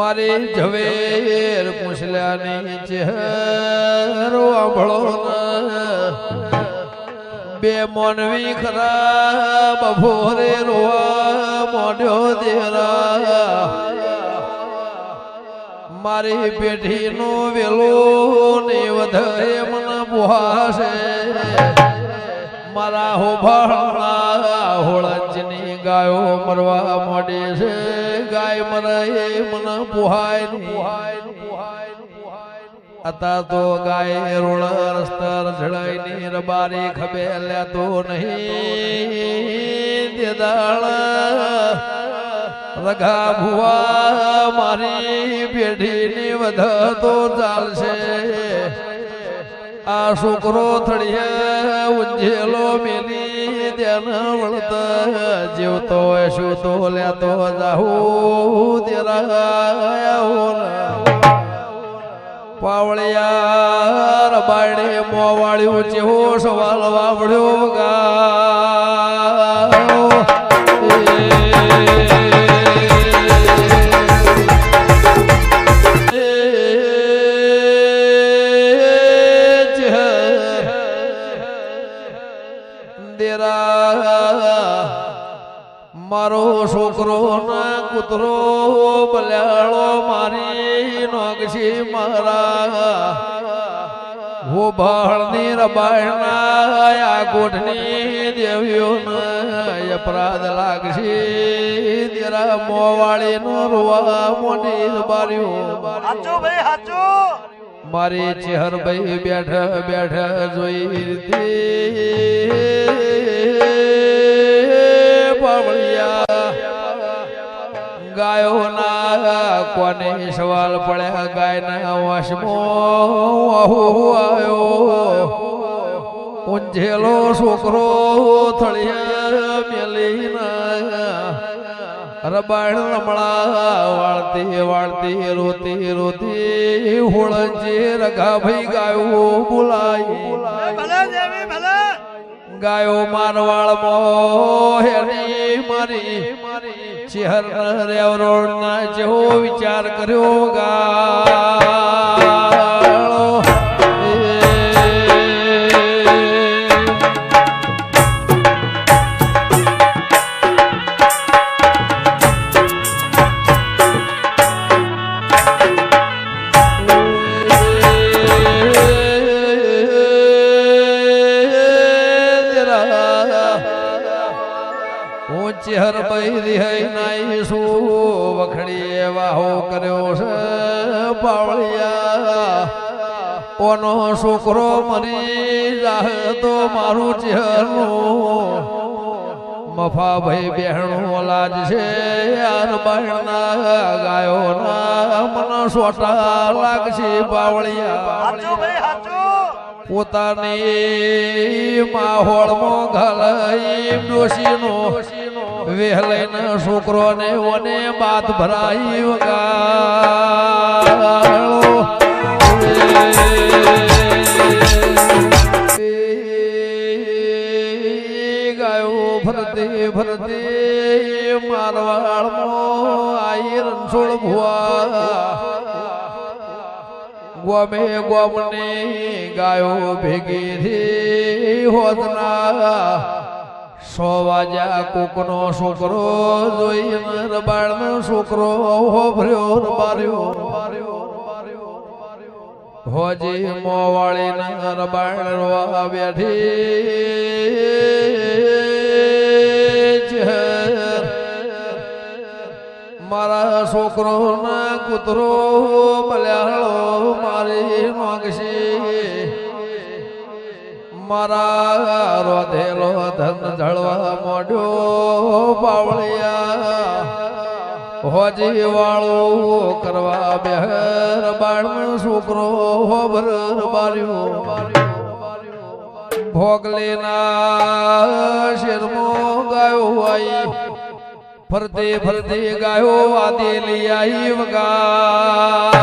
મારી ઝવેર પૂછલ્યાની ચહેરો આંભળો બે મોનવી ખરાબ ભોરે રોવા મોઢ્યો દેરા. મારી પેઢીનો વેલો ને વધારે મને બુહાશે. મારા હોભાળના હોળંજની ગાયો મરવા મોડે છે. ગાય મરાય મને પુહાય પુહાય અતા તો ગાય રોળ રસ્તર જળાઈ ની રબારી ખબે તો નહીં. દેદાળ, રઘા ભુવા મારી પેઢીની વધતો ચાલશે. આ છોકરો થળિયે ઉંજેલો મેલી ધ્યાન વળત જીવતો શું તો લેતો જાહુ તેરા પાવળિયા બાયડે મોવાળ્યું ચેહો સવાલ વાવડ્યો ગા મારો છોકરો ના કૂતરો બલ્યાળો મારી નોગશી મારા હો ભાળની રબાયણા આ ગોઠની દેવીઓ અપરાધ લાગશે. તેરા મોવાળી નો રોવા મોટી બાર્યો હાચું ભાઈ, હાચું. મારી ચેહર ભાઈ બેઠા બેઠા જોઈ દે પાવળિયા ગાયો ના કોને સવાલ પડ્યા ગાય ના વશમો આવ્યો ઊંઝેલો છોકરો થળિયા મેલી ના રબાણ રમણા વાળતી વાળતે રોતે રોતે હોળંજે રગા ભાઈ ગાયો બોલાય. ભલે દેવી ભલે. ગાયો મારવાળ મો હેરી મારી. ચેહર રેવરોડ ના જેવો વિચાર કર્યો ગાળો ઊંચી પૈરી હૈ નાઈ સુ વખડી વાહો કર્યો છે પાવળિયા. ઓનો છોકરો મરી જાહે તો મારું ચેહરનું. મફા ભાઈ બહેણું લાજ છે યાર બહેણના ગાયોના મને સોટા લાગશે પાવળિયા. પોતાની માહોળમાં ઘાલાઈ ડોશીનો. વેહલઈને છોકરોને ઓને બાત ભરાઈ વગાળો ગાયો ભરતે ફરતે મારવાડમાં આઈ રણછોડ ભુવા. ગોમે ગોમને ગાયો ભેગી રે હોતના. સો વાજા કોકનો છોકરો, જોઈ રબાળનો છોકરો હોભર્યો રબાર્યો હોજી મોવાળી ના રબાળ રોવા બેઠી છે. મારા છોકરોના કૂતરો બલ્યાળો મારી માંગશે મારા રોધેલો ધન જળવા મોઢ્યો બાવળિયા હોજી વાળો કરવા બેહર બાળ છોકરો હોબર બાર્યો ભોગલેના શેરમો ગાયો આઈ. ફરતે ફરતે ગાયો આદે લઈ આઈ વગા